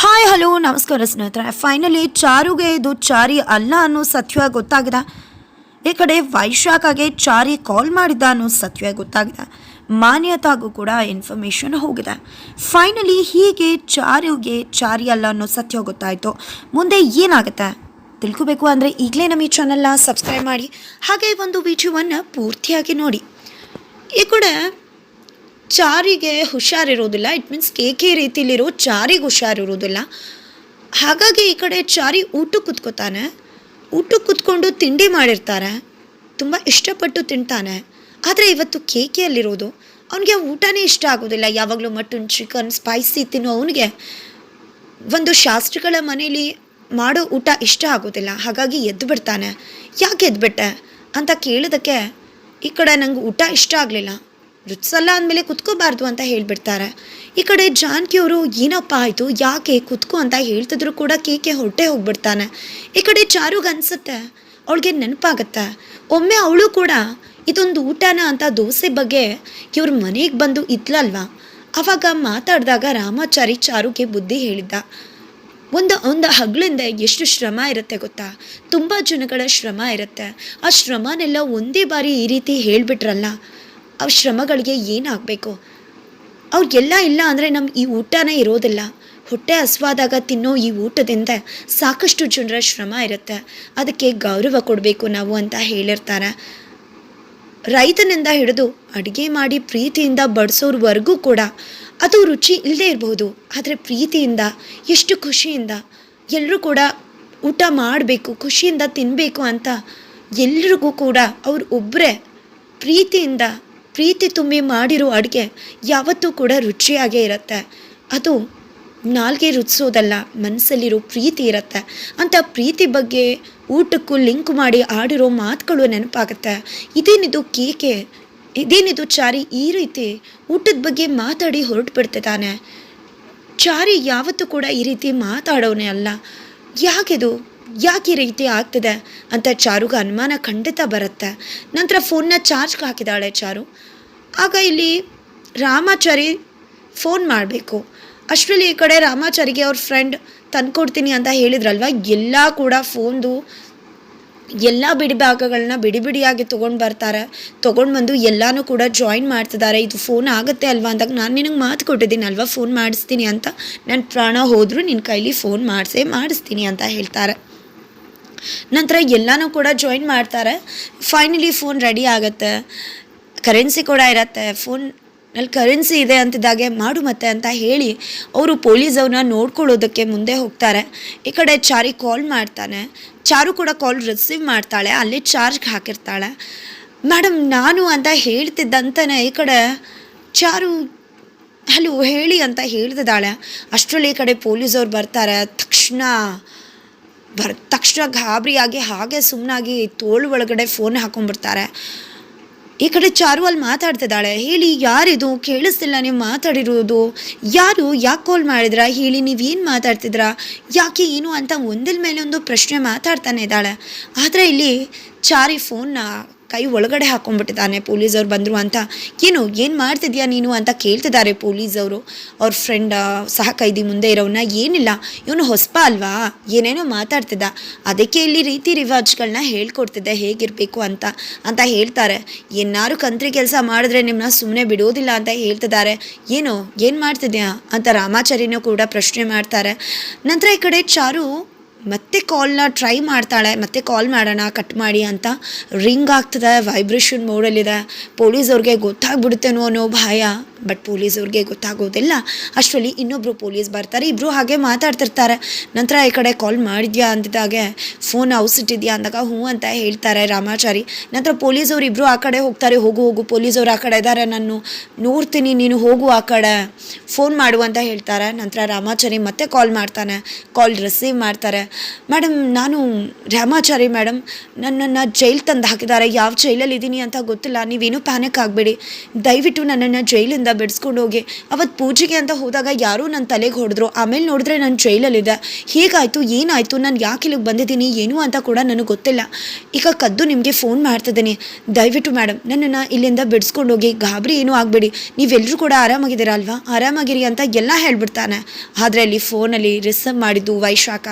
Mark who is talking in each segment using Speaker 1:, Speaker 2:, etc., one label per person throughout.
Speaker 1: Hi hello ನಮಸ್ಕಾರ ಸ್ನೇಹಿತರೆ. Finally ಚಾರುಗೆ ಇದು ಚಾರಿ ಅಲ್ಲ ಅನ್ನೋ ಸತ್ಯ ಗೊತ್ತಾಗಿದೆ. ಈ ಕಡೆ ವೈಶಾಖಗೆ ಚಾರಿ ಕಾಲ್ ಮಾಡಿದ್ದ ಅನ್ನೋ ಸತ್ಯ ಗೊತ್ತಾಗಿದೆ. ಮಾನ್ಯತಾಗೂ ಕೂಡ ಇನ್ಫಾರ್ಮೇಷನ್ ಹೋಗಿದೆ. ಫೈನಲಿ ಹೀಗೆ ಚಾರುಗೆ ಚಾರಿ ಅಲ್ಲ ಅನ್ನೋ ಸತ್ಯ ಗೊತ್ತಾಯಿತು. ಮುಂದೆ ಏನಾಗುತ್ತೆ? ತಿಳ್ಕೋಬೇಕು ಅಂದರೆ ಈಗಲೇ ನಮ್ಮ ಈ ಚಾನಲ್ನ ಸಬ್ಸ್ಕ್ರೈಬ್ ಮಾಡಿ. ಹಾಗೆ ಒಂದು ವಿಡಿಯೋವನ್ನು ಪೂರ್ತಿಯಾಗಿ ನೋಡಿ. ಈ ಕಡೆ ಚಾರಿಗೆ ಹುಷಾರಿರೋದಿಲ್ಲ ಇಟ್ ಮೀನ್ಸ್ ಕೆ ಕೆ ರೀತಿಲಿರೋ ಚಾರಿಗೆ ಹುಷಾರಿರೋದಿಲ್ಲ ಹಾಗಾಗಿ ಈ ಕಡೆ ಚಾರಿ ಊಟಕ್ಕೆ ಕುತ್ಕೋತಾನೆ. ಊಟಕ್ಕೆ ಕುತ್ಕೊಂಡು ತಿಂಡಿ ಮಾಡಿರ್ತಾರೆ. ತುಂಬ ಇಷ್ಟಪಟ್ಟು ತಿಂತಾನೆ. ಆದರೆ ಇವತ್ತು ಕೇಕೆಯಲ್ಲಿರೋದು ಅವನಿಗೆ ಊಟನೇ ಇಷ್ಟ ಆಗೋದಿಲ್ಲ. ಯಾವಾಗಲೂ ಮಟನ್ ಚಿಕನ್ ಸ್ಪೈಸಿ ತಿನ್ನೋ ಅವನಿಗೆ ಒಂದು ಶಾಸ್ತ್ರಿಗಳ ಮನೇಲಿ ಮಾಡೋ ಊಟ ಇಷ್ಟ ಆಗೋದಿಲ್ಲ. ಹಾಗಾಗಿ ಎದ್ದು ಬಿಡ್ತಾನೆ. ಯಾಕೆ ಎದ್ಬಿಟ್ಟೆ ಅಂತ ಕೇಳಿದಕ್ಕೆ ಈ ಕಡೆ ನಂಗೆ ಊಟ ಇಷ್ಟ ಆಗಲಿಲ್ಲ. ರುಚಿಸಲ್ಲ ಅಂದಮೇಲೆ ಕುತ್ಕೋಬಾರ್ದು ಅಂತ ಹೇಳಿಬಿಡ್ತಾರೆ. ಈ ಕಡೆ ಜಾನಕಿಯವರು ಏನಪ್ಪ ಆಯಿತು ಯಾಕೆ ಕುತ್ಕೋ ಅಂತ ಹೇಳ್ತಿದ್ರು ಕೂಡ ಕೇಕೆ ಹೊಟ್ಟೆ ಹೋಗ್ಬಿಡ್ತಾನೆ. ಈ ಕಡೆ ಚಾರುಗೆ ಅನಿಸುತ್ತೆ, ಅವಳಿಗೆ ನೆನಪಾಗತ್ತೆ. ಒಮ್ಮೆ ಅವಳು ಕೂಡ ಇದೊಂದು ಊಟನ ಅಂತ ದೋಸೆ ಬಗ್ಗೆ ಇವ್ರ ಮನೆಗೆ ಬಂದು ಇದ್ಲಲ್ವಾ? ಅವಾಗ ಮಾತಾಡಿದಾಗ ರಾಮಾಚಾರಿ ಚಾರುಗೆ ಬುದ್ಧಿ ಹೇಳಿದ್ದ, ಒಂದು ಒಂದು ಹಗ್ಲಿಂದ ಎಷ್ಟು ಶ್ರಮ ಇರುತ್ತೆ ಗೊತ್ತಾ? ತುಂಬ ಜನಗಳ ಶ್ರಮ ಇರುತ್ತೆ. ಆ ಶ್ರಮನೆಲ್ಲ ಒಂದೇ ಬಾರಿ ಈ ರೀತಿ ಹೇಳಿಬಿಟ್ರಲ್ಲ. ಆ ಶ್ರಮಗಳಿಗೆ ಏನಾಗಬೇಕು? ಅವ್ರಿಗೆಲ್ಲ ಇಲ್ಲ ಅಂದರೆ ನಮ್ಮ ಈ ಊಟನೇ ಇರೋದಿಲ್ಲ. ಹೊಟ್ಟೆ ಹಸ್ವಾದಾಗ ತಿನ್ನೋ ಈ ಊಟದಿಂದ ಸಾಕಷ್ಟು ಜನರ ಶ್ರಮ ಇರುತ್ತೆ. ಅದಕ್ಕೆ ಗೌರವ ಕೊಡಬೇಕು ನಾವು ಅಂತ ಹೇಳಿರ್ತಾರೆ. ರೈತನಿಂದ ಹಿಡಿದು ಅಡುಗೆ ಮಾಡಿ ಪ್ರೀತಿಯಿಂದ ಬಡಿಸೋರ್ವರೆಗೂ ಕೂಡ ಅದು ರುಚಿ ಇಲ್ಲದೇ ಇರಬಹುದು ಆದರೆ ಪ್ರೀತಿಯಿಂದ, ಎಷ್ಟು ಖುಷಿಯಿಂದ ಎಲ್ಲರೂ ಕೂಡ ಊಟ ಮಾಡಬೇಕು, ಖುಷಿಯಿಂದ ತಿನ್ನಬೇಕು ಅಂತ ಎಲ್ರಿಗೂ ಕೂಡ ಅವ್ರು ಒಬ್ಬರೇ ಪ್ರೀತಿಯಿಂದ ಪ್ರೀತಿ ತುಂಬಿ ಮಾಡಿರೋ ಅಡುಗೆ ಯಾವತ್ತೂ ಕೂಡ ರುಚಿಯಾಗೇ ಇರುತ್ತೆ. ಅದು ನಾಲ್ಗೆ ರುಚಿಸೋದಲ್ಲ ಮನಸ್ಸಲ್ಲಿರೋ ಪ್ರೀತಿ ಇರುತ್ತೆ. ಅಂತ ಪ್ರೀತಿ ಬಗ್ಗೆ ಊಟಕ್ಕೂ ಲಿಂಕ್ ಮಾಡಿ ಆಡಿರೋ ಮಾತುಗಳು ನೆನಪಾಗುತ್ತೆ. ಇದೇನಿದು ಕೇಕೆ? ಇದೇನಿದು ಚಾರಿ ಈ ರೀತಿ ಊಟದ ಬಗ್ಗೆ ಮಾತಾಡಿ ಹೊರಟು ಬಿಡ್ತಿದ್ದಾನೆ ಚಾರಿ ಯಾವತ್ತೂ ಕೂಡ ಈ ರೀತಿ ಮಾತಾಡೋನೇ ಅಲ್ಲ. ಯಾಕಿದು ಯಾಕೆ ಈ ರೀತಿ ಆಗ್ತಿದೆ? ಅಂತ ಚಾರುಗೆ ಅನುಮಾನ ಖಂಡಿತ ಬರುತ್ತೆ. ನಂತರ ಫೋನ್ನ ಚಾರ್ಜ್ಗೆ ಹಾಕಿದಾಳೆ ಚಾರು. ಆಗ ಇಲ್ಲಿ ರಾಮಾಚಾರಿ ಫೋನ್ ಮಾಡಬೇಕು. ಅಷ್ಟರಲ್ಲಿ ಈ ಕಡೆ ರಾಮಾಚಾರಿಗೆ ಅವ್ರ ಫ್ರೆಂಡ್ ತಂದ್ಕೊಡ್ತೀನಿ ಅಂತ ಹೇಳಿದ್ರಲ್ವ? ಎಲ್ಲ ಕೂಡ ಫೋನ್ದು ಎಲ್ಲ ಬಿಡಿ ಭಾಗಗಳನ್ನ ಬಿಡಿ ಬಿಡಿಯಾಗಿ ತೊಗೊಂಡು ಬರ್ತಾರೆ. ತೊಗೊಂಡು ಬಂದು ಎಲ್ಲನೂ ಕೂಡ ಜಾಯಿನ್ ಮಾಡ್ತಿದ್ದಾರೆ. ಇದು ಫೋನ್ ಆಗುತ್ತೆ ಅಲ್ವಾ ಅಂದಾಗ ನಾನು ನಿನಗೆ ಮಾತು ಕೊಟ್ಟಿದ್ದೀನಿ ಅಲ್ವಾ ಫೋನ್ ಮಾಡಿಸ್ತೀನಿ ಅಂತ. ನನ್ನ ಪ್ರಾಣ ಹೋದರೂ ನಿನ್ನ ಕೈಲಿ ಫೋನ್ ಮಾಡಿಸೇ ಮಾಡಿಸ್ತೀನಿ ಅಂತ ಹೇಳ್ತಾರೆ. ನಂತರ ಎಲ್ಲನೂ ಕೂಡ ಜಾಯಿನ್ ಮಾಡ್ತಾರೆ. ಫೈನಲಿ ಫೋನ್ ರೆಡಿ ಆಗುತ್ತೆ. ಕರೆನ್ಸಿ ಕೂಡ ಇರತ್ತೆ, ಫೋನ್ನಲ್ಲಿ ಕರೆನ್ಸಿ ಇದೆ ಅಂತಿದ್ದಾಗೆ ಮಾಡು ಮತ್ತೆ ಅಂತ ಹೇಳಿ ಅವರು ಪೊಲೀಸ್ ಅವ್ರನ್ನ ನೋಡ್ಕೊಳ್ಳೋದಕ್ಕೆ ಮುಂದೆ ಹೋಗ್ತಾರೆ. ಈ ಕಡೆ ಚಾರಿ ಕಾಲ್ ಮಾಡ್ತಾನೆ. ಚಾರು ಕೂಡ ಕಾಲ್ ರಿಸೀವ್ ಮಾಡ್ತಾಳೆ, ಅಲ್ಲಿ ಚಾರ್ಜ್ಗೆ ಹಾಕಿರ್ತಾಳೆ. ಮೇಡಮ್ ನಾನು ಅಂತ ಹೇಳ್ತಿದ್ದಂತನೇ ಈ ಕಡೆ ಚಾರು, ಹಲೋ ಹೇಳಿ ಅಂತ ಹೇಳ್ತಿದ್ದಾಳೆ. ಅಷ್ಟರಲ್ಲಿ ಈ ಕಡೆ ಪೊಲೀಸವ್ರು ಬರ್ತಾರೆ. ತಕ್ಷಣ, ಬರ್, ತಕ್ಷಣ ಗಾಬರಿಯಾಗಿ ಹಾಗೆ ಸುಮ್ಮನಾಗಿ ತೋಳು ಒಳಗಡೆ ಫೋನ್ ಹಾಕೊಂಡ್ಬಿಡ್ತಾರೆ. ಈ ಕಡೆ ಚಾರು ಅಲ್ಲಿ ಮಾತಾಡ್ತಿದ್ದಾಳೆ. ಹೇಳಿ, ಯಾರಿದು? ಕೇಳಿಸ್ತಿಲ್ಲ ನೀವು ಮಾತಾಡಿರೋದು. ಯಾರು? ಯಾಕೆ ಕಾಲ್ ಮಾಡಿದ್ರಾ? ಹೇಳಿ, ನೀವೇನು ಮಾತಾಡ್ತಿದ್ರಾ? ಯಾಕೆ ಏನು ಅಂತ ಒಂದಿನ ಮೇಲೆ ಒಂದು ಪ್ರಶ್ನೆ ಮಾತಾಡ್ತಾನೆ ಇದ್ದಾಳೆ. ಆದರೆ ಇಲ್ಲಿ ಚಾರಿ ಫೋನ್ನ ಕೈ ಒಳಗಡೆ ಹಾಕೊಂಡ್ಬಿಟ್ಟಿದ್ದಾನೆ ಪೊಲೀಸವ್ರು ಬಂದರು ಅಂತ. ಏನು ಏನು ಮಾಡ್ತಿದ್ಯಾ ನೀನು ಅಂತ ಕೇಳ್ತಿದ್ದಾರೆ ಪೊಲೀಸವರು. ಅವ್ರ ಫ್ರೆಂಡ್ ಸಹ ಕೈದಿ ಮುಂದೆ ಇರೋವನ್ನ ಏನಿಲ್ಲ. ಇವನು ಹೊಸಪ ಅಲ್ವಾ? ಏನೇನೋ ಮಾತಾಡ್ತಿದ್ದ. ಅದಕ್ಕೆ ಇಲ್ಲಿ ರೀತಿ ರಿವಾಜ್ಗಳನ್ನ ಹೇಳ್ಕೊಡ್ತಿದ್ದೆ, ಹೇಗಿರಬೇಕು ಅಂತ ಅಂತ ಹೇಳ್ತಾರೆ. ಏನಾರು ಕಂತ್ರಿ ಕೆಲಸ ಮಾಡಿದ್ರೆ ನಿಮ್ಮನ್ನ ಸುಮ್ಮನೆ ಬಿಡೋದಿಲ್ಲ ಅಂತ ಹೇಳ್ತಿದ್ದಾರೆ. ಏನು ಏನು ಮಾಡ್ತಿದ್ಯಾ? ಅಂತ ರಾಮಾಚಾರಿನೂ ಕೂಡ ಪ್ರಶ್ನೆ ಮಾಡ್ತಾರೆ. ನಂತರ ಈ ಕಡೆ ಚಾರು ಮತ್ತೆ ಕಾಲ್ನ ಟ್ರೈ ಮಾಡ್ತಾಳೆ, ಮತ್ತೆ ಕಾಲ್ ಮಾಡೋಣ ಕಟ್ ಮಾಡಿ ಅಂತ ರಿಂಗ್ ಆಗ್ತದೆ ವೈಬ್ರೇಷನ್ ಮೋಡಲ್ಲಿದೆ ಪೊಲೀಸವ್ರಿಗೆ ಗೊತ್ತಾಗ್ಬಿಡುತ್ತೇನೋ ಅನ್ನೋ ಭಯ. ಬಟ್ ಪೊಲೀಸವ್ರಿಗೆ ಗೊತ್ತಾಗೋದಿಲ್ಲ. ಅಷ್ಟರಲ್ಲಿ ಇನ್ನೊಬ್ಬರು ಪೊಲೀಸ್ ಬರ್ತಾರೆ ಇಬ್ಬರು ಹಾಗೆ ಮಾತಾಡ್ತಿರ್ತಾರೆ. ನಂತರ ಈ ಕಡೆ ಕಾಲ್ ಮಾಡಿದ್ಯಾ ಅಂದಿದ್ದಾಗೆ ಫೋನ್ ಔಸಿಟ್ಟಿದ್ಯಾ ಅಂದಾಗ, ಹ್ಞೂ ಅಂತ ಹೇಳ್ತಾರೆ ರಾಮಾಚಾರಿ. ನಂತರ ಪೊಲೀಸ್ ಪೊಲೀಸವ್ರು ಇಬ್ಬರು ಆ ಕಡೆ ಹೋಗ್ತಾರೆ, ಹೋಗು ಹೋಗು ಪೊಲೀಸ್ ಪೊಲೀಸವ್ರು ಆ ಕಡೆ ಇದ್ದಾರೆ ನಾನು ನೋಡ್ತೀನಿ, ನೀನು ಹೋಗು ಆ ಕಡೆ. ಫೋನ್ ಮಾಡು ಅಂತ ಹೇಳ್ತಾರೆ. ನಂತರ ರಾಮಾಚಾರಿ ಮತ್ತೆ ಕಾಲ್ ಮಾಡ್ತಾನೆ. ಕಾಲ್ ರಿಸೀವ್ ಮಾಡ್ತಾರೆ. ಮೇಡಮ್ ನಾನು ರಾಮಾಚಾರಿ ಮೇಡಮ್ ನನ್ನನ್ನು ಜೈಲ್ ತಂದು ಹಾಕಿದ್ದಾರೆ. ಯಾವ ಜೈಲಲ್ಲಿ ಇದ್ದೀನಿ ಅಂತ ಗೊತ್ತಿಲ್ಲ. ನೀವೇನು ಪ್ಯಾನಿಕ್ ಆಗಬೇಡಿ. ದಯವಿಟ್ಟು ನನ್ನನ್ನು ಜೈಲಿಂದ ಬಿಡಿಸ್ಕೊಂಡು ಹೋಗಿ. ಅವತ್ತು ಪೂಜೆಗೆ ಅಂತ ಹೋದಾಗ ಯಾರೂ ನನ್ನ ತಲೆಗೆ ಹೊಡೆದ್ರು. ಆಮೇಲೆ ನೋಡಿದ್ರೆ ನಾನು ಜೈಲಲ್ಲಿದೆ ಹೇಗಾಯಿತು, ಏನಾಯಿತು? ನಾನು ಯಾಕೆ ಇಲ್ಲಿಗೆ ಬಂದಿದ್ದೀನಿ? ಏನು ಅಂತ ಕೂಡ ನನಗೆ ಗೊತ್ತಿಲ್ಲ. ಈಗ ಕದ್ದು ನಿಮಗೆ ಫೋನ್ ಮಾಡ್ತಿದ್ದೀನಿ. ದಯವಿಟ್ಟು ಮೇಡಮ್ ನನ್ನನ್ನು ಇಲ್ಲಿಂದ ಬಿಡಿಸ್ಕೊಂಡು ಹೋಗಿ. ಗಾಬರಿ ಏನೂ ಆಗಬೇಡಿ. ನೀವೆಲ್ಲರೂ ಕೂಡ ಆರಾಮಾಗಿದ್ದೀರಾ ಅಲ್ವಾ? ಆರಾಮಾಗಿರಿ ಅಂತ ಎಲ್ಲ ಹೇಳ್ಬಿಡ್ತಾನೆ. ಆದರೆ ಅಲ್ಲಿ ಫೋನಲ್ಲಿ ರಿಸರ್ವ್ ಮಾಡಿದ್ದು ವೈಶಾಖ.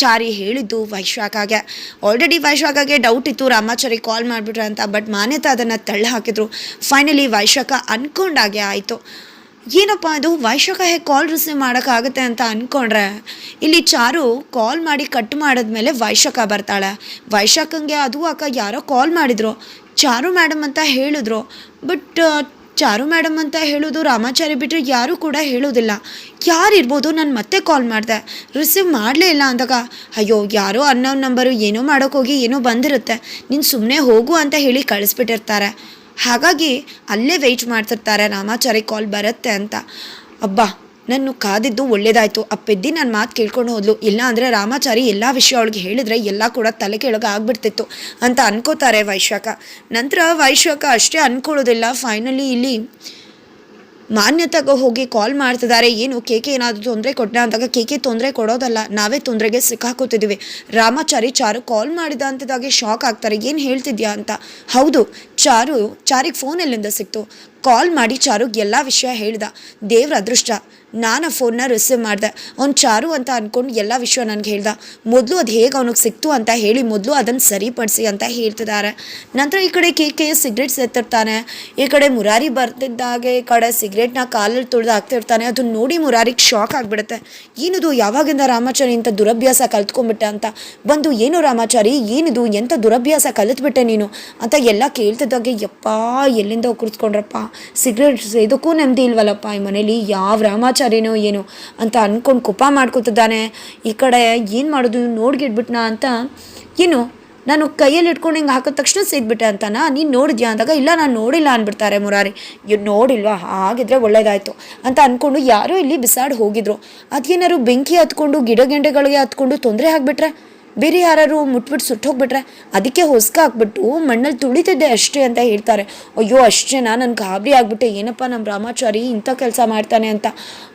Speaker 1: ಚಾರಿ ಹೇಳಿದ್ದು ವೈಶಾಖಾಗೆ. ಆಲ್ರೆಡಿ ವೈಶಾಖಾಗೆ ಡೌಟ್ ಇತ್ತು. ರಾಮಾಚಾರಿ ಕಾಲ್ ಮಾಡಿಬಿಟ್ರೆ ಅಂತ. ಬಟ್ ಮಾನ್ಯತಾ ಅದನ್ನು ತಳ್ಳ ಹಾಕಿದ್ರು. ಫೈನಲಿ ವೈಶಾಖ ಅನ್ಕೊಂಡಾಗೆ ಆಯಿತು. ಏನಪ್ಪ ಅದು? ವೈಶಾಖ ಹೇಗೆ ಕಾಲ್ ರಿಸೀವ್ ಮಾಡೋಕ್ಕಾಗುತ್ತೆ ಅಂತ ಅಂದ್ಕೊಂಡ್ರೆ ಇಲ್ಲಿ ಚಾರು ಕಾಲ್ ಮಾಡಿ ಕಟ್ ಮಾಡಿದ್ಮೇಲೆ ವೈಶಾಖ ಬರ್ತಾಳೆ. ವೈಶಾಖಂಗೆ ಅದು ಅಕ್ಕ ಯಾರೋ ಕಾಲ್ ಮಾಡಿದ್ರು. ಚಾರು ಮೇಡಮ್ ಅಂತ ಹೇಳಿದ್ರು. ಬಟ್ ಚಾರು ಮೇಡಮ್ ಅಂತ ಹೇಳೋದು ರಾಮಾಚಾರಿ ಬಿಟ್ಟರೆ ಯಾರೂ ಕೂಡ ಹೇಳೋದಿಲ್ಲ. ಯಾರಿರ್ಬೋದು ನಾನು ಮತ್ತೆ ಕಾಲ್ ಮಾಡಿದೆ. ರಿಸೀವ್ ಮಾಡಲೇ ಇಲ್ಲ ಅಂದಾಗ, ಅಯ್ಯೋ, ಯಾರೋ ಅನ್ನೋ ನಂಬರು ಏನೋ ಮಾಡೋಕ್ಕೋಗಿ ಏನೋ ಬಂದಿರುತ್ತೆ. ನೀನು ಸುಮ್ಮನೆ ಹೋಗು ಅಂತ ಹೇಳಿ ಕಳಿಸ್ಬಿಟ್ಟಿರ್ತಾರೆ. ಹಾಗಾಗಿ ಅಲ್ಲೇ ವೆಯ್ಟ್ ಮಾಡ್ತಿರ್ತಾರೆ, ರಾಮಾಚಾರಿ ಕಾಲ್ ಬರುತ್ತೆ ಅಂತ. ಅಬ್ಬಾ ನಾನು ಕಾದಿದ್ದು ಒಳ್ಳೇದಾಯಿತು. ಅಪ್ಪಿದ್ದಿ ಪೆದ್ದಿ ನನ್ನ ಮಾತು ಕೇಳ್ಕೊಂಡು ಹೋದ್ಲು. ಇಲ್ಲ ಅಂದರೆ ರಾಮಾಚಾರಿ ಎಲ್ಲ ವಿಷಯ ಅವಳಿಗೆ ಹೇಳಿದರೆ ಎಲ್ಲ ಕೂಡ ತಲೆ ಕೆಳಗೆ ಆಗ್ಬಿಡ್ತಿತ್ತು ಅಂತ ಅನ್ಕೋತಾರೆ ವೈಶಾಖ. ನಂತರ ವೈಶಾಖ ಅಷ್ಟೇ ಅನ್ಕೊಳ್ಳೋದಿಲ್ಲ. ಫೈನಲಿ ಇಲ್ಲಿ ಮಾನ್ಯತೆಗೆ ಹೋಗಿ ಕಾಲ್ ಮಾಡ್ತಿದ್ದಾರೆ ಏನು ಕೇಕೆ ಏನಾದರೂ ತೊಂದರೆ ಕೊಟ್ಟ ಅಂದಾಗ ಕೇಕೆ ತೊಂದರೆ ಕೊಡೋದಲ್ಲ. ನಾವೇ ತೊಂದರೆಗೆ ಸಿಕ್ಕಾಕೋತಿದ್ದೀವಿ ರಾಮಾಚಾರಿ ಚಾರು ಕಾಲ್ ಮಾಡಿದ ಅಂತಿದ್ದಾಗೆ ಶಾಕ್ ಆಗ್ತಾರೆ. ಏನು ಹೇಳ್ತಿದ್ಯಾ ಅಂತ. ಹೌದು, ಚಾರು, ಚಾರಿಗೆ ಫೋನ್ ಎಲ್ಲಿಂದ ಸಿಕ್ತು? ಕಾಲ್ ಮಾಡಿ ಚಾರುಗೆ ಎಲ್ಲ ವಿಷಯ ಹೇಳ್ದ. ದೇವ್ರ ಅದೃಷ್ಟ. ನಾನು ಆ ಫೋನ್ನ ರಿಸೀವ್ ಮಾಡಿದೆ. ಅವ್ನು ಚಾರು ಅಂತ ಅಂದ್ಕೊಂಡು ಎಲ್ಲ ವಿಷಯ ನನಗೆ ಹೇಳ್ದ. ಮೊದಲು ಅದು ಹೇಗೆ ಅವ್ನಿಗೆ ಸಿಕ್ತು ಅಂತ ಹೇಳಿ ಮೊದಲು ಅದನ್ನು ಸರಿಪಡಿಸಿ ಅಂತ ಹೇಳ್ತಿದ್ದಾರೆ ನಂತರ ಈ ಕಡೆ ಕೆ ಕೆ ಸಿಗ್ರೆಟ್ಸ್ ಎತ್ತಿರ್ತಾನೆ ಈ ಕಡೆ ಮುರಾರಿ ಬರ್ತಿದ್ದಾಗೆ, ಈ ಕಡೆ ಸಿಗ್ರೆಟ್ನ ಕಾಲಲ್ಲಿ ತುಳಿದು ಹಾಕ್ತಿರ್ತಾನೆ. ಅದನ್ನ ನೋಡಿ ಮುರಾರಿಗೆ ಶಾಕ್ ಆಗಿಬಿಡುತ್ತೆ. ಏನಿದು ಯಾವಾಗಿಂದ ರಾಮಾಚಾರಿ ಇಂಥ ದುರಭ್ಯಾಸ ಕಲ್ತ್ಕೊಂಡ್ಬಿಟ್ಟೆ ಅಂತ? ಬಂದು ಏನು ರಾಮಾಚಾರಿ, ಏನಿದು ಎಂಥ ದುರಭ್ಯಾಸ ಕಲಿತ್ಬಿಟ್ಟೆ ನೀನು ಅಂತ ಎಲ್ಲ ಕೇಳ್ತಿದ್ದಾಗೆ, ಯಪ್ಪ, ಎಲ್ಲಿಂದ ಕುರ್ಸ್ಕೊಂಡ್ರಪ್ಪ ಸಿಗ್ರೆಟ್ಸ್ ಇದಕ್ಕೂ ನೆಮ್ಮದಿ ಇಲ್ವಲ್ಲಪ್ಪ ಈ ಮನೇಲಿ? ಯಾವ ರಾಮಾಚಾರಿನೋ ಏನೋ ಅಂತ ಅಂದ್ಕೊಂಡು ಕೋಪ ಮಾಡ್ಕೊತಿದ್ದಾನೆ. ಈ ಕಡೆ ಏನು ಮಾಡೋದು ನೋಡ್ಗಿಡ್ಬಿಟ್ನ ಅಂತ, ಏನು, ನಾನು ಕೈಯಲ್ಲಿ ಇಟ್ಕೊಂಡು ಹಿಂಗೆ ಹಾಕಿದ ತಕ್ಷಣ ಸಿಗ್ಬಿಟ್ಟೆ ಅಂತಾನ? ನೀನು ನೋಡಿದ್ಯಾ? ಅಂದಾಗ, ಇಲ್ಲ, ನಾನು ನೋಡಿಲ್ಲ ಅಂದ್ಬಿಡ್ತಾರೆ ಮುರಾರಿ. ಇವ್ರು ನೋಡಿಲ್ವಾ? ಹಾಗಿದ್ರೆ ಒಳ್ಳೇದಾಯಿತು, ಅಂತ ಅಂದ್ಕೊಂಡು ಯಾರೋ ಇಲ್ಲಿ ಬಿಸಾಡಿ ಹೋಗಿದ್ರು. ಅದೇನಾದ್ರು ಬೆಂಕಿ ಹತ್ಕೊಂಡು, ಗಿಡ ಗೆಂಡೆಗಳಿಗೆ ಹತ್ಕೊಂಡು ತೊಂದರೆ ಆಗಿಬಿಟ್ರೆ? ಬೇರೆ ಯಾರು ಮುಟ್ಬಿಟ್ಟು ಸುಟ್ಟೋಗ್ಬಿಟ್ರೆ ಅದಕ್ಕೆ ಹೊಸ್ಕ ಹಾಕ್ಬಿಟ್ಟು ಮಣ್ಣಲ್ಲಿ ತುಳಿತಿದ್ದೆ ಅಷ್ಟೇ ಅಂತ ಹೇಳ್ತಾರೆ. ಅಯ್ಯೋ, ಅಷ್ಟೇ ನಾನು ಗಾಬರಿ ಆಗ್ಬಿಟ್ಟೆ. ಏನಪ್ಪ ನಮ್ಮ ರಾಮಾಚಾರಿ ಇಂಥ ಕೆಲಸ ಮಾಡ್ತಾನೆ ಅಂತ.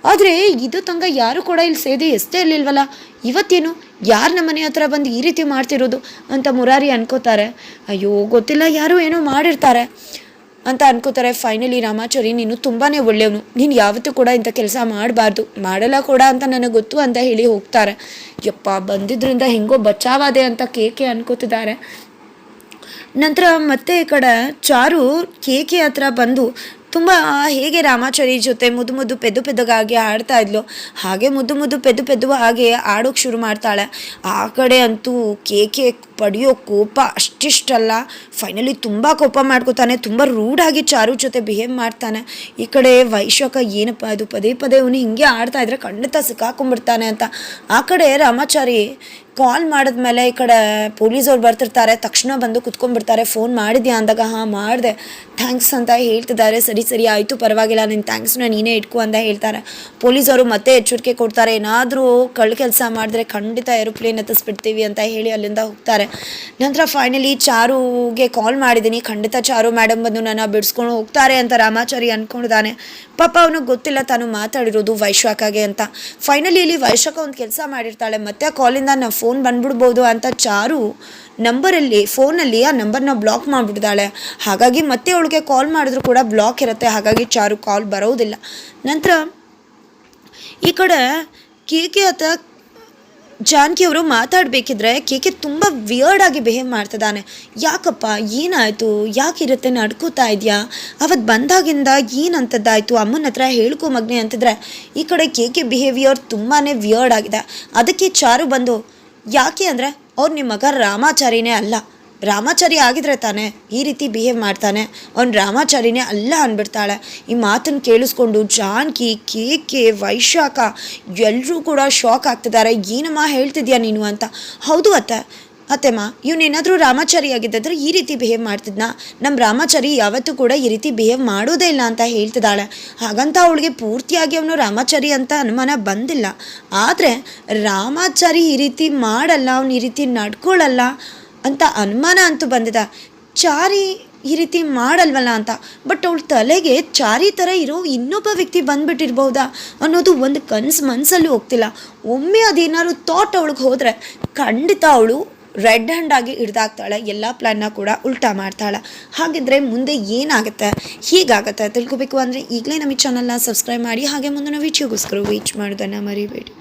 Speaker 1: ಆದರೆ ಇದು ತಂಗ ಯಾರು ಕೂಡ ಇಲ್ಲಿ ಸೇದಿ ಎಷ್ಟೇ ಇರಲಿಲ್ವಲ್ಲ? ಇವತ್ತೇನು? ಯಾರು ನಮ್ಮ ಮನೆ ಹತ್ರ ಬಂದು ಈ ರೀತಿ ಮಾಡ್ತಿರೋದು ಅಂತ ಮುರಾರಿ ಅನ್ಕೋತಾರೆ. ಅಯ್ಯೋ, ಗೊತ್ತಿಲ್ಲ. ಯಾರು ಏನೋ ಮಾಡಿರ್ತಾರೆ. ಅಂತ ಅನ್ಕೋತಾರೆ. ಫೈನಲಿ ರಾಮಾಚಾರಿ, ನೀನು ತುಂಬಾ ಒಳ್ಳೆಯವನು. ನೀನು ಯಾವತ್ತೂ ಕೂಡ ಇಂಥ ಕೆಲಸ ಮಾಡಬಾರ್ದು. ಮಾಡಲ್ಲ ಕೂಡ ಅಂತ ನನಗೆ ಗೊತ್ತು ಅಂತ ಹೇಳಿ ಹೋಗ್ತಾರೆ. ಯಪ್ಪ, ಬಂದಿದ್ರಿಂದ ಹೆಂಗೋ ಬಚಾವಾದೆ ಅಂತ ಕೇಕೆ ಅನ್ಕೋತಿದ್ದಾರೆ. ನಂತರ ಮತ್ತೆ ಈ ಕಡೆ ಚಾರು ಕೇಕೆ ಹತ್ರ ಬಂದು ತುಂಬ ಹೇಗೆ ರಾಮಾಚಾರಿ ಜೊತೆ ಮುದ್ದು ಮುದ್ದು ಪೆದ್ದು ಪೆದ್ದಗಾಗಿ ಆಡ್ತಾ ಇದ್ಲು, ಹಾಗೆ ಮುದ್ದು ಮುದ್ದು ಪೆದ್ದು ಪೆದ್ದು ಹಾಗೆ ಆಡೋಕೆ ಶುರು ಮಾಡ್ತಾಳೆ. ಆ ಕಡೆ ಅಂತೂ ಕೇಕೆ ಪಡೆಯೋ ಕೋಪ ಅಷ್ಟಿಷ್ಟಲ್ಲ. ಫೈನಲಿ ತುಂಬ ಕೋಪ ಮಾಡ್ಕೋತಾನೆ, ತುಂಬ ರೂಢಾಗಿ ಚಾರು ಜೊತೆ ಬಿಹೇವ್ ಮಾಡ್ತಾನೆ. ಈ ಕಡೆ ವೈಶಾಖ ಏನಪ್ಪ ಇದು, ಪದೇ ಪದೇ ಅವನು ಹಿಂಗೆ ಆಡ್ತಾ ಇದ್ರೆ ಖಂಡಿತ ಸಿಕ್ಕಾಕೊಂಡ್ಬಿಡ್ತಾನೆ ಅಂತ. ಆ ಕಡೆ ರಾಮಾಚಾರಿ ಕಾಲ್ ಮಾಡಿದ್ಮೇಲೆ ಈ ಕಡೆ ಪೊಲೀಸವ್ರು ಬರ್ತಿರ್ತಾರೆ, ತಕ್ಷಣ ಬಂದು ಕುತ್ಕೊಂಡ್ಬಿಡ್ತಾರೆ ಫೋನ್ ಮಾಡಿದ್ಯಾ ಅಂದಾಗ, ಹಾಂ, ಮಾಡಿದೆ. ಥ್ಯಾಂಕ್ಸ್ ಅಂತ ಹೇಳ್ತಿದ್ದಾರೆ. ಸರಿ ಸರಿ, ಆಯಿತು, ಪರವಾಗಿಲ್ಲ ನಿನ್ನ ಥ್ಯಾಂಕ್ಸ್ನ ನೀನೇ ಇಟ್ಕೊ ಅಂತ ಹೇಳ್ತಾರೆ. ಪೊಲೀಸವರು ಮತ್ತೆ ಎಚ್ಚರಿಕೆ ಕೊಡ್ತಾರೆ. ಏನಾದರೂ ಕಳ್ಳ ಕೆಲಸ ಮಾಡಿದ್ರೆ ಖಂಡಿತ ಏರೋಪ್ಲೇನ್ ಹತ್ತಿಸ್ಬಿಡ್ತೀವಿ ಅಂತ ಹೇಳಿ ಅಲ್ಲಿಂದ ಹೋಗ್ತಾರೆ. ನಂತರ ಫೈನಲಿ ಚಾರುಗೆ ಕಾಲ್ ಮಾಡಿದ್ದೀನಿ. ಖಂಡಿತ ಚಾರು ಮೇಡಮ್ ಬಂದು ನನ್ನ ಬಿಡಿಸ್ಕೊಂಡು ಹೋಗ್ತಾರೆ ಅಂತ ರಾಮಾಚಾರಿ ಅಂದ್ಕೊಂಡಿದ್ದಾನೆ ಪಾಪ ಅವನಿಗೆ ಗೊತ್ತಿಲ್ಲ, ತಾನು ಮಾತಾಡಿರೋದು ವೈಶಾಖಗೆ ಅಂತ. ಫೈನಲಿ ಇಲ್ಲಿ ವೈಶಾಖ ಒಂದು ಕೆಲಸ ಮಾಡಿರ್ತಾಳೆ. ಮತ್ತೆ ಕಾಲಿಂದ ನಾವು ಫೋನ್ ಬಂದ್ಬಿಡ್ಬೋದು ಅಂತ ಚಾರು ನಂಬರಲ್ಲಿ ಫೋನಲ್ಲಿ ಆ ನಂಬರ್ನ ಬ್ಲಾಕ್ ಮಾಡಿಬಿಡ್ತಾಳೆ ಹಾಗಾಗಿ ಮತ್ತೆ ಅವಳಿಗೆ ಕಾಲ್ ಮಾಡಿದ್ರು ಕೂಡ ಬ್ಲಾಕ್ ಇರುತ್ತೆ. ಹಾಗಾಗಿ ಚಾರು ಕಾಲ್ ಬರೋದಿಲ್ಲ. ನಂತರ ಈ ಕಡೆ ಕೇಕೆ ಹತ್ರ ಜಾನಕಿ ಅವರು ಮಾತಾಡಬೇಕಿದ್ರೆ ಕೇಕೆ ತುಂಬ ವಿಯರ್ಡ್ ಆಗಿ ಬಿಹೇವ್ ಮಾಡ್ತಿದ್ದಾನೆ. ಯಾಕಪ್ಪ, ಏನಾಯಿತು? ಯಾಕಿರುತ್ತೆ ನಡ್ಕೋತಾ ಇದೆಯಾ? ಅವತ್ತು ಬಂದಾಗಿಂದ ಏನಂತದ್ದಾಯಿತು? ಅಮ್ಮನ ಹತ್ರ ಹೇಳ್ಕೊ ಮಗ್ನೆ ಅಂತಿದ್ರೆ ಈ ಕಡೆ ಕೇಕೆ ಬಿಹೇವಿಯರ್ ತುಂಬಾ ವಿಯರ್ಡ್ ಆಗಿದೆ. ಅದಕ್ಕೆ ಚಾರು ಬಂದು ಯಾಕೆ ಅಂದರೆ ಅವ್ರು ನಿಮ್ಮ ಮಗ ರಾಮಾಚಾರಿನೇ ಅಲ್ಲ. ರಾಮಾಚಾರಿ ಆಗಿದ್ರೆ ತಾನೇ ಈ ರೀತಿ ಬಿಹೇವ್ ಮಾಡ್ತಾನೆ. ಅವ್ನು ರಾಮಾಚಾರಿನೇ ಅಲ್ಲ ಅಂದ್ಬಿಡ್ತಾಳೆ ಈ ಮಾತನ್ನು ಕೇಳಿಸ್ಕೊಂಡು ಜಾನ್ಕಿ ಕೆ ವೈಶಾಖ ಎಲ್ಲರೂ ಕೂಡ ಶಾಕ್ ಆಗ್ತಿದ್ದಾರೆ ಏನಮ್ಮ ಹೇಳ್ತಿದ್ಯಾ ನೀನು ಅಂತ. ಹೌದು ಅತ್ತೆ. ಅತ್ತೆಮ್ಮ ಇವನೇನಾದರೂ ರಾಮಾಚಾರಿ ಆಗಿದ್ದಾದ್ರೆ ಈ ರೀತಿ ಬಿಹೇವ್ ಮಾಡ್ತಿದ್ನಾ. ನಮ್ಮ ರಾಮಾಚಾರಿ ಯಾವತ್ತೂ ಕೂಡ ಈ ರೀತಿ ಬಿಹೇವ್ ಮಾಡೋದೇ ಇಲ್ಲ ಅಂತ ಹೇಳ್ತಿದ್ದಾಳೆ. ಹಾಗಂತ ಅವಳಿಗೆ ಪೂರ್ತಿಯಾಗಿ ಅವನು ರಾಮಾಚಾರಿ ಅಂತ ಅನುಮಾನ ಬಂದಿಲ್ಲ. ಆದರೆ ರಾಮಾಚಾರಿ ಈ ರೀತಿ ಮಾಡಲ್ಲ, ಅವನು ಈ ರೀತಿ ನಡ್ಕೊಳ್ಳಲ್ಲ ಅಂತ ಅನುಮಾನ ಅಂತೂ ಬಂದಿದೆ. ಚಾರಿ ಈ ರೀತಿ ಮಾಡಲ್ವಲ್ಲ ಅಂತ. ಬಟ್ ಅವಳ ತಲೆಗೆ ಚಾರಿ ಥರ ಇರೋ ಇನ್ನೊಬ್ಬ ವ್ಯಕ್ತಿ ಬಂದುಬಿಟ್ಟಿರ್ಬೋದಾ ಅನ್ನೋದು ಒಂದು ಕನಸು ಮನಸ್ಸಲ್ಲಿ ಹೋಗ್ತಿಲ್ಲ. ಒಮ್ಮೆ ಅದೇನಾದ್ರು ಥಾಟ್ ಅವಳಿಗೆ ಹೋದರೆ ಖಂಡಿತ ಅವಳು ರೆಡ್ ಹ್ಯಾಂಡ್ ಆಗಿ ಹಿಡ್ದಾಕ್ತಾಳೆ, ಎಲ್ಲ ಪ್ಲ್ಯಾನ್ನ ಕೂಡ ಉಲ್ಟಾ ಮಾಡ್ತಾಳೆ. ಹಾಗಿದ್ರೆ ಮುಂದೆ ಏನಾಗುತ್ತೆ? ಹೀಗಾಗುತ್ತೆ. ತಿಳ್ಕೊಬೇಕು ಅಂದರೆ ಈಗಲೇ ನಮ್ಮ ಚಾನಲ್ನ ಸಬ್ಸ್ಕ್ರೈಬ್ ಮಾಡಿ, ಹಾಗೆ ಮುಂದಿನ ವಿಡಿಯೋಗೋಸ್ಕರ ವೀಚ್ ಮಾಡೋದನ್ನು ಮರಿಬೇಡಿ.